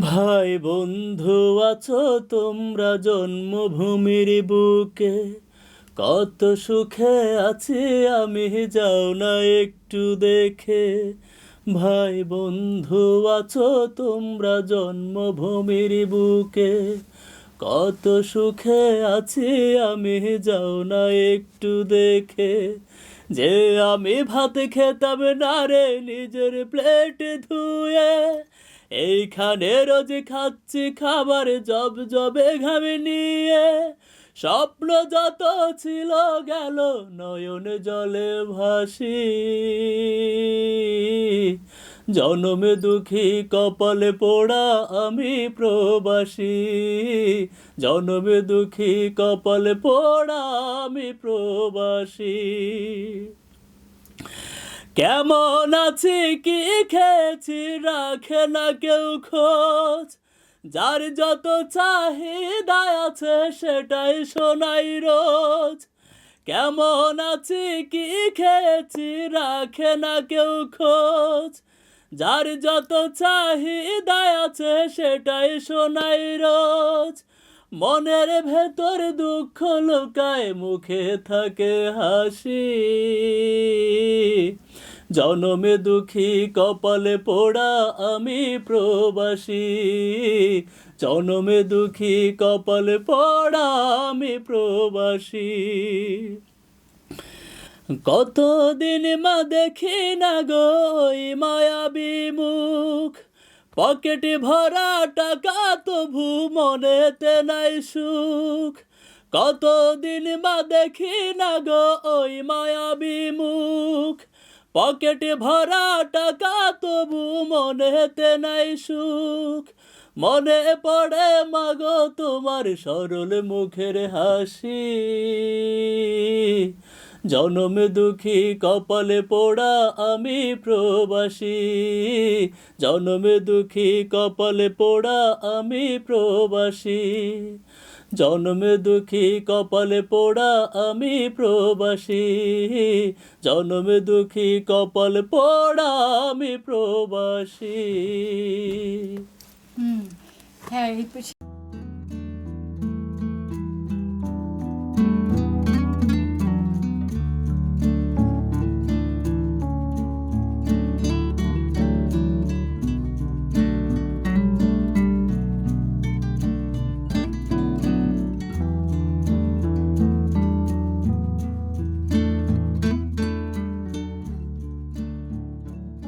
ভাই বন্ধু আছো, তোমরা জন্মভূমির বুকে। কত সুখে আছি আমি, যাও না একটু দেখে। ভাই বন্ধু আছো, তোমরা জন্মভূমির বুকে। কত সুখে আছি আমি, যাও না একটু দেখে। যে আমি ভাত খেতাম না রে, নিজের প্লেট ধুয়ে। এইখানে রোজ খাচ্ছি খাবার জব জবে ঘামে নিয়ে। স্বপ্ন যত ছিল গেল নয়ন জলে ভাসি। জনমে দুঃখী কপালে পোড়া আমি প্রবাসী। জনমে দুঃখী কপালে পোড়া আমি প্রবাসী। কেমন আছি কি খেয়েছি রাখে না কেউ খোঁজ? যার যত চাহিদা আছে সেটাই শোনাই রোজ। কেমন আছি কি খেয়েছি রাখে না কেউ খোঁজ? যার যত চাহিদা আছে সেটাই শোনাই রোজ। মনের ভেতর দুঃখ লুকায় মুখে থাকে হাসি। জনমে দুঃখী কপালে পোড়া আমি প্রবাসী। জনমে দুঃখী কপালে পোড়া আমি প্রবাসী। কতদিন মা দেখি না গো মায়াবী মুখ। পকেটে ভরা টাকা তবু মনেতে নাই সুখ। কতদিন মা দেখি না গো ওই মায়াবী মুখ। পকেটে ভরা টাকা তবু মনেতে নাই সুখ। মনে পড়ে, মাগো, তোমার সরল মুখের হাসি। জনমে দুঃখী কপালে পোড়া আমি প্রবাসী। জনমে দুঃখী কপালে পোড়া আমি প্রবাসী। জন্মে দুঃখী কপালে পোড়া আমি প্রবাসী। জন্মে দুঃখী কপাল পোড়া আমি প্রবাসী। হ্যাঁ